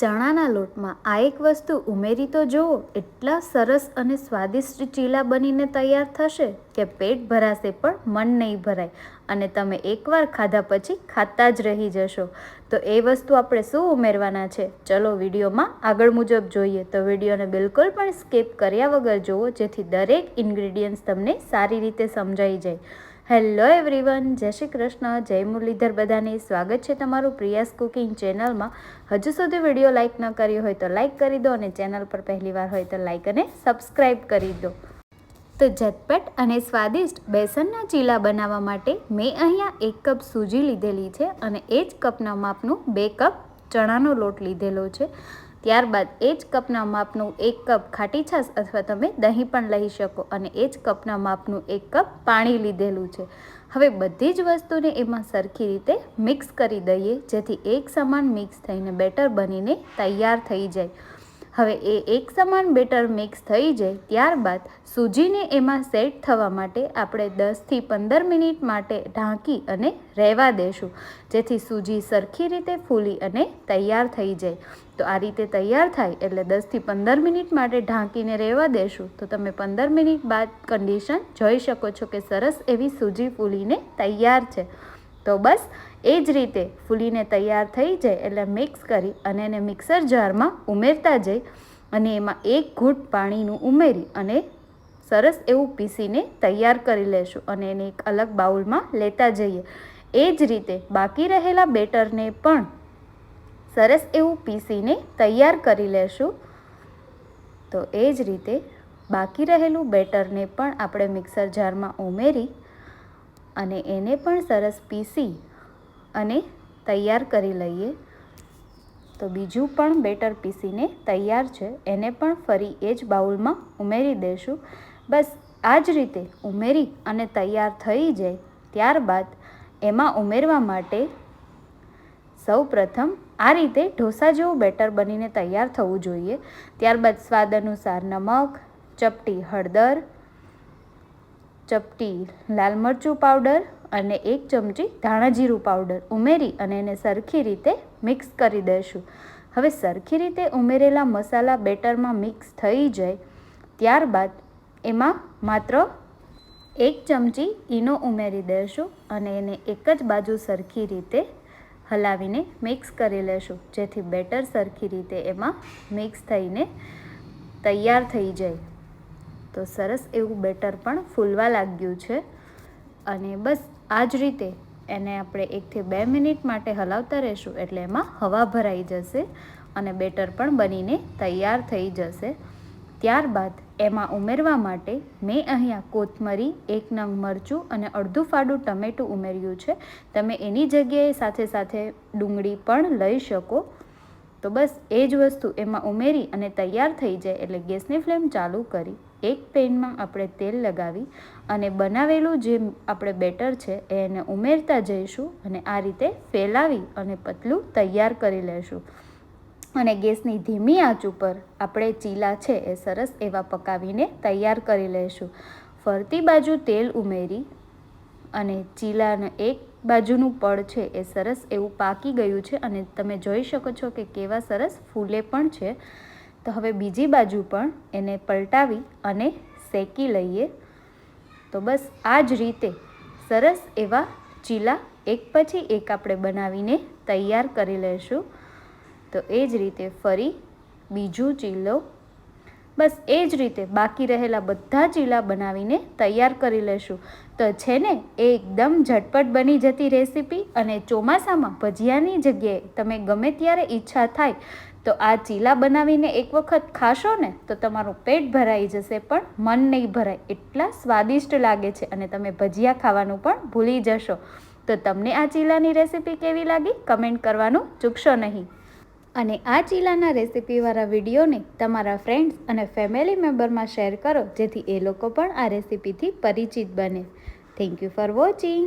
ચણાના લોટમાં આ એક વસ્તુ ઉમેરી તો જુઓ, એટલા સરસ અને સ્વાદિષ્ટ ચીલા બનીને તૈયાર થશે કે પેટ ભરાશે પણ મન નહીં ભરાય અને તમે એકવાર ખાધા પછી ખાતા જ રહી જશો. તો એ વસ્તુ આપણે શું ઉમેરવાના છે? ચલો વિડીયોમાં આગળ મુજબ જોઈએ. તો વિડીયોને બિલકુલ પણ સ્કીપ કર્યા વગર જુઓ, જેથી દરેક ઇન્ગ્રીડિયન્ટ્સ તમને સારી રીતે સમજાઈ જાય. હેલો એવરીવન, જય શ્રી કૃષ્ણ, જય મુરલીધર બધાને સ્વાગત છે તમારું પ્રિયાસ કુકિંગ ચેનલમાં. હજુ સુધી વીડિયો લાઇક ન કર્યો હોય તો લાઇક કરી દો અને ચેનલ પર પહેલી વાર હોય તો લાઇક અને સબસ્ક્રાઈબ કરી દો. તો ઝટપટ અને સ્વાદિષ્ટ બેસનના ચીલા બનાવવા માટે મેં અહીંયા એક કપ સૂજી લીધેલી છે અને એ જ કપના માપનું બે કપ ચણાનો લોટ લીધેલો છે. ત્યારબાદ એ જ કપના માપનું એક કપ ખાટી છાશ અથવા તમે દહીં પણ લઈ શકો અને એ જ કપના માપનું એક કપ પાણી લીધેલું છે. હવે બધી જ વસ્તુને એમાં સરખી રીતે મિક્સ કરી દઈએ જેથી એક સમાન મિક્સ થઈને બેટર બનીને તૈયાર થઈ જાય. હવે એ એક સમાન બેટર મિક્સ થઈ જાય ત્યારબાદ સૂજીને એમાં સેટ થવા માટે આપણે દસથી પંદર મિનિટ માટે ઢાંકી અને રહેવા દેશું. જેથી સૂજી સરખી રીતે ફૂલી અને તૈયાર થઈ જાય. તો આ રીતે તૈયાર થાય એટલે દસથી પંદર મિનિટ માટે ઢાંકીને રહેવા દેશું. તો તમે પંદર મિનિટ બાદ કન્ડિશન જોઈ શકો છો કે સરસ એવી સૂજી ફૂલીને તૈયાર છે. તો બસ, એ જ રીતે ફૂલીને તૈયાર થઈ જાય એટલે મિક્સ કરી અને એને મિક્સર જારમાં ઉમેરતા જઈ અને એમાં એક ઘૂંટ પાણીનું ઉમેરી અને સરસ એવું પીસીને તૈયાર કરી લેશું અને એને એક અલગ બાઉલમાં લેતા જઈએ. એ જ રીતે બાકી રહેલા બેટરને પણ સરસ એવું પીસીને તૈયાર કરી લેશું. તો એ જ રીતે બાકી રહેલું બેટરને પણ આપણે મિક્સર જારમાં ઉમેરી અને એને પણ સરસ પીસી અને તૈયાર કરી લઈએ. તો બીજું પણ બેટર પીસીને તૈયાર છે. એને પણ ફરી એ જ બાઉલમાં ઉમેરી દઈશું બસ આ જ રીતે ઉમેરી અને તૈયાર થઈ જાય ત્યારબાદ એમાં ઉમેરવા માટે સૌ પ્રથમ આ રીતે ઢોસા જેવું બેટર બનીને તૈયાર થવું જોઈએ. ત્યારબાદ સ્વાદ અનુસાર નમક, ચપટી હળદર ચપટી લાલ મરચું પાવડર અને એક ચમચી ધાણા જીરું પાવડર ઉમેરી અને એને સરખી રીતે મિક્સ કરી દઈશું હવે સરખી રીતે ઉમેરેલા મસાલા બેટરમાં મિક્સ થઈ જાય, ત્યારબાદ એમાં માત્ર એક ચમચી ઈનો ઉમેરી દઈશું અને એને એક જ બાજુ સરખી રીતે હલાવીને મિક્સ કરી લેશું, જેથી બેટર સરખી રીતે એમાં મિક્સ થઈને તૈયાર થઈ જાય. તો સરસ એવું બેટર પણ ફૂલવા લાગ્યું છે. અને બસ આ જ રીતે એને આપણે એકથી બે મિનિટ માટે હલાવતા રહીશું એટલે એમાં હવા ભરાઈ જશે અને બેટર પણ બનીને તૈયાર થઈ જશે. ત્યારબાદ એમાં ઉમેરવા માટે મેં અહીંયા કોથમરી, એક નંગ મરચું અને અડધું ફાડું ટમેટું ઉમેર્યું છે. તમે એની જગ્યાએ સાથે સાથે ડુંગળી પણ લઈ શકો. તો બસ એ જ વસ્તુ એમાં ઉમેરી અને તૈયાર થઈ જાય એટલે ગેસની ફ્લેમ ચાલુ કરી. એક પેનમાં આપણે તેલ લગાવી અને બનાવેલું જે આપણે બેટર છે એને ઉમેરતા જઈશું અને આ રીતે ફેલાવી અને પતલું તૈયાર કરી લેશું. અને ગેસની ધીમી આંચ ઉપર આપણે ચીલા છે એ સરસ એવા પકાવીને તૈયાર કરી લઈશું ફરતી બાજુ તેલ ઉમેરી અને ચીલાને એક બાજુનું પડ છે એ સરસ એવું પાકી ગયું છે અને તમે જોઈ શકો છો કે કેવા સરસ ફૂલે પણ છે. તો હવે બીજી બાજુ પણ એને પલટાવી અને શેકી લઈએ. તો બસ આ જ રીતે સરસ એવા ચીલા એક પછી એક આપણે બનાવીને તૈયાર કરી લઈશું તો એ જ રીતે ફરી બીજું ચીલો બસ એ જ રીતે બાકી રહેલા બધા ચીલા બનાવીને તૈયાર કરી લેશું. તો છે ને, એ એકદમ ઝટપટ બની જતી રેસીપી અને ચોમાસામાં ભજીયાની જગ્યાએ તમે ગમે ત્યારે ઈચ્છા થાય તો આ ચીલા બનાવીને એક વખત ખાશો ને, તો તમારું પેટ ભરાઈ જશે પણ મન નહીં ભરાય. એટલા સ્વાદિષ્ટ લાગે છે અને તમે ભજીયા ખાવાનું પણ ભૂલી જશો. તો તમને આ ચીલાની રેસીપી કેવી લાગી? કમેન્ટ કરવાનું ચૂકશો નહીં. અને આ ચીલાના રેસીપીવાળા વિડીયોને તમારા ફ્રેન્ડ્સ અને ફેમિલી મેમ્બરમાં શેર કરો જેથી એ લોકો પણ આ રેસીપીથી પરિચિત બને. Thank you for watching